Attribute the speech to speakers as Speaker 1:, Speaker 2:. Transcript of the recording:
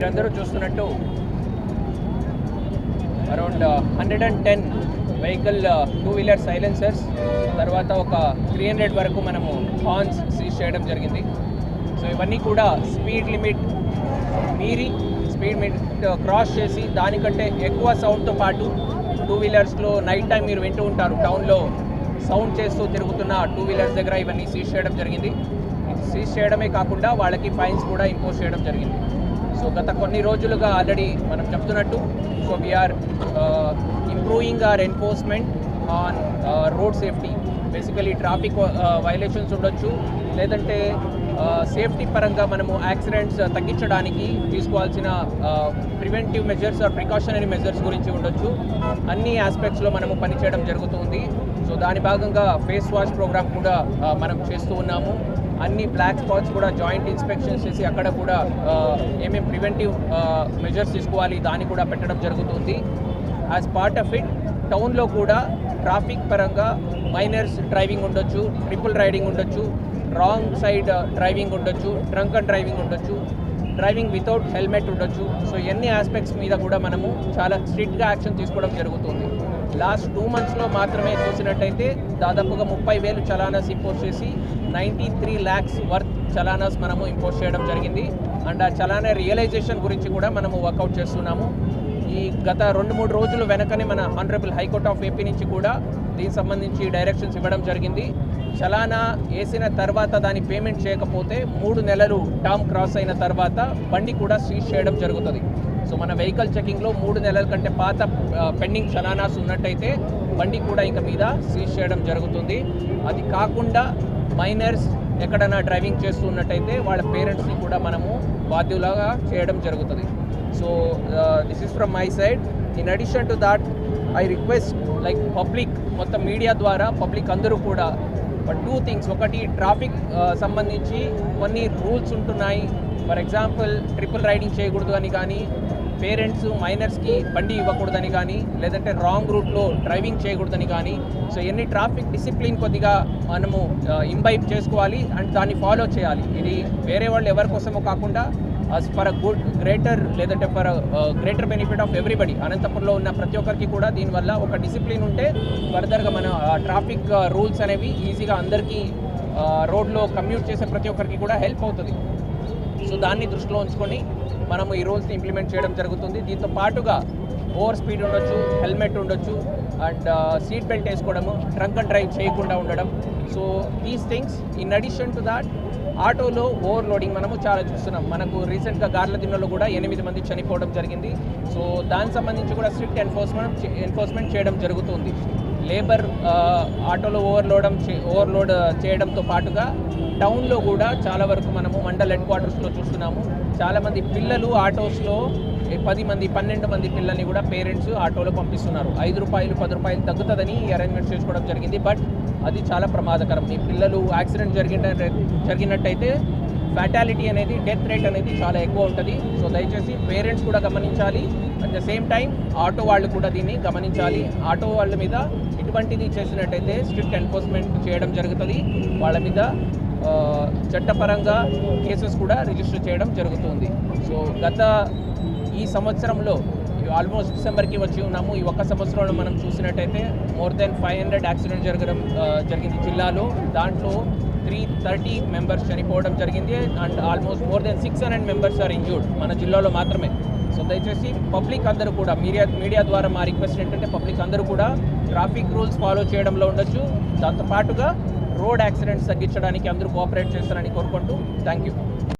Speaker 1: మీరందరూ చూస్తున్నట్టు around hundred and ten vehicle two wheeler silencers తర్వాత ఒక త్రీ హండ్రెడ్ వరకు మనము హార్న్స్ సీజ్ చేయడం జరిగింది. సో ఇవన్నీ కూడా స్పీడ్ లిమిట్ మీరి స్పీడ్ లిమిట్ క్రాస్ చేసి దానికంటే ఎక్కువ సౌండ్తో పాటు టూ వీలర్స్లో నైట్ టైం మీరు వింటూ ఉంటారు. టౌన్లో సౌండ్ చేస్తూ తిరుగుతున్న టూ వీలర్స్ దగ్గర ఇవన్నీ సీజ్ చేయడం జరిగింది. సీజ్ చేయడమే కాకుండా వాళ్ళకి ఫైన్స్ కూడా ఇంపోజ్ చేయడం జరిగింది. సో గత కొన్ని రోజులుగా ఆల్రెడీ మనం చెప్తున్నట్టు so we're improving our enforcement on road safety basically traffic violations ఉండొచ్చు. లేదంటే uh, సేఫ్టీ పరంగా మనము యాక్సిడెంట్స్ uh, తగ్గించడానికి తీసుకోవాల్సిన preventive measures or precautionary measures గురించి ఉండొచ్చు. అన్ని ఆస్పెక్ట్స్లో మనము పనిచేయడం జరుగుతుంది. సో దాని భాగంగా ఫేస్ వాష్ ప్రోగ్రామ్ కూడా uh, మనం చేస్తూ ఉన్నాము. అన్ని బ్లాక్ స్పాట్స్ కూడా జాయింట్ ఇన్స్పెక్షన్స్ చేసి అక్కడ కూడా ఏమేమి ఏమేం ప్రివెంటివ్ మెజర్స్ తీసుకోవాలి దాన్ని కూడా పెట్టడం జరుగుతుంది. యాజ్ పార్ట్ ఆఫ్ ఇట్ టౌన్లో కూడా ట్రాఫిక్ పరంగా మైనర్స్ డ్రైవింగ్ ఉండొచ్చు ట్రిపుల్ రైడింగ్ ఉండొచ్చు రాంగ్ సైడ్ డ్రైవింగ్ ఉండొచ్చు డ్రంక్ అండ్ డ్రైవింగ్ ఉండొచ్చు డ్రైవింగ్ వితౌట్ హెల్మెట్ ఉండొచ్చు. సో ఎన్ని ఆస్పెక్ట్స్ మీద కూడా మనము చాలా స్ట్రిక్ట్గా యాక్షన్ తీసుకోవడం జరుగుతుంది. లాస్ట్ టూ మంత్స్లో మాత్రమే చూసినట్టయితే దాదాపుగా ముప్పై వేలు చలానాస్ ఇంపోర్ట్ చేసి ninety three lakhs worth challans మనము ఇంపోజ్ చేయడం జరిగింది. అండ్ ఆ చలానా రియలైజేషన్ గురించి కూడా మనము వర్కౌట్ చేస్తున్నాము. ఈ గత రెండు మూడు రోజులు వెనకనే మన ఆనరబుల్ హైకోర్ట్ ఆఫ్ ఏపీ నుంచి కూడా దీనికి సంబంధించి డైరెక్షన్స్ ఇవ్వడం జరిగింది. చలానా వేసిన తర్వాత దాని పేమెంట్ చేయకపోతే మూడు నెలలు టర్మ్ క్రాస్ అయిన తర్వాత బండి కూడా సీజ్ చేయడం జరుగుతుంది. సో మన వెహికల్ చెకింగ్లో మూడు నెలల కంటే పాత పెండింగ్ చలానాస్ ఉన్నట్టయితే బండి కూడా ఇంక మీద సీజ్ చేయడం జరుగుతుంది. అది కాకుండా మైనర్స్ ఎక్కడైనా డ్రైవింగ్ చేస్తున్నట్టయితే వాళ్ళ పేరెంట్స్ని కూడా మనము బాధ్యులుగా చేయడం జరుగుతుంది. So this is from my side in addition to that I request like public మొత్తం మీడియా ద్వారా పబ్లిక్ అందరూ కూడా టూ థింగ్స్ ఒకటి ట్రాఫిక్ సంబంధించి కొన్ని రూల్స్ ఉంటున్నాయి. ఫర్ ఎగ్జాంపుల్ ట్రిపుల్ రైడింగ్ చేయకూడదు అని కానీ పేరెంట్స్ మైనర్స్కి బండి ఇవ్వకూడదని కానీ లేదంటే రాంగ్ రూట్లో డ్రైవింగ్ చేయకూడదని కానీ సో ఎన్ని ట్రాఫిక్ డిసిప్లిన్ కొద్దిగా మనము ఇంబైబ్ చేసుకోవాలి అండ్ దాన్ని ఫాలో చేయాలి. ఇది వేరే వాళ్ళు ఎవరి కోసమో కాకుండా as for a good greater లేదంటే for greater benefit of everybody అనంతపురంలో ఉన్న ప్రతి ఒక్కరికి కూడా దీనివల్ల ఒక డిసిప్లిన్ ఉంటే ఫర్దర్గా మన ట్రాఫిక్ రూల్స్ అనేవి ఈజీగా అందరికీ రోడ్లో కమ్యూట్ చేసే ప్రతి ఒక్కరికి కూడా హెల్ప్ అవుతుంది. సో దాన్ని దృష్టిలో ఉంచుకొని మనము ఈ రూల్స్ని ఇంప్లిమెంట్ చేయడం జరుగుతుంది. దీంతో పాటుగా ఓవర్ స్పీడ్ ఉండొచ్చు హెల్మెట్ ఉండొచ్చు అండ్ సీట్ బెల్ట్ వేసుకోవడము ట్రంక్ అండ్ డ్రైవ్ చేయకుండా ఉండడం. So these things in addition to that ఆటోలో ఓవర్ లోడింగ్ మనము చాలా చూస్తున్నాం. మనకు రీసెంట్గా గార్ల దిన్నలో కూడా ఎనిమిది మంది చనిపోవడం జరిగింది. సో దానికి సంబంధించి కూడా స్ట్రిక్ట్ ఎన్ఫోర్స్మెంట్ ఎన్ఫోర్స్మెంట్ చేయడం జరుగుతుంది. లేబర్ ఆటోలో ఓవర్లోడం ఓవర్లోడ్ చేయడంతో పాటుగా టౌన్లో కూడా చాలా వరకు మనము మండల్ హెడ్ క్వార్టర్స్లో చూస్తున్నాము. చాలామంది పిల్లలు ఆటోస్లో పది మంది పన్నెండు మంది పిల్లల్ని కూడా పేరెంట్స్ ఆటోలో పంపిస్తున్నారు. ఐదు రూపాయలు పది రూపాయలు తగ్గుతుందని ఈ అరేంజ్మెంట్ చేసుకోవడం జరిగింది. బట్ అది చాలా ప్రమాదకరం. ఈ పిల్లలు యాక్సిడెంట్ జరిగిన జరిగినట్టయితే ఫ్యాటాలిటీ అనేది డెత్ రేట్ అనేది చాలా ఎక్కువ ఉంటుంది. సో దయచేసి పేరెంట్స్ కూడా గమనించాలి. At the same time auto వాళ్ళు కూడా దీన్ని గమనించాలి. ఆటో వాళ్ళ మీద ఇటువంటిది చేసినట్టయితే స్ట్రిక్ట్ ఎన్ఫోర్స్మెంట్ చేయడం జరుగుతుంది. వాళ్ళ మీద చట్టపరంగా కేసెస్ కూడా రిజిస్టర్ చేయడం జరుగుతుంది. సో గత ఈ సంవత్సరంలో ఆల్మోస్ట్ డిసెంబర్కి వచ్చి ఉన్నాము. ఈ ఒక్క సంవత్సరంలో మనం చూసినట్టయితే more than five hundred accident జరగడం జరిగింది జిల్లాలో. దాంట్లో త్రీ థర్టీ మెంబర్స్ చనిపోవడం జరిగింది and almost more than six hundred members are injured మన జిల్లాలో మాత్రమే. సో దయచేసి పబ్లిక్ అందరూ కూడా మీడియా మీడియా ద్వారా మా రిక్వెస్ట్ ఏంటంటే పబ్లిక్ అందరూ కూడా ట్రాఫిక్ రూల్స్ ఫాలో చేయడంలో ఉండొచ్చు. దాంతో పాటుగా రోడ్ యాక్సిడెంట్స్ తగ్గించడానికి అందరూ కోఆపరేట్ చేస్తారని కోరుకుంటూ థ్యాంక్ యూ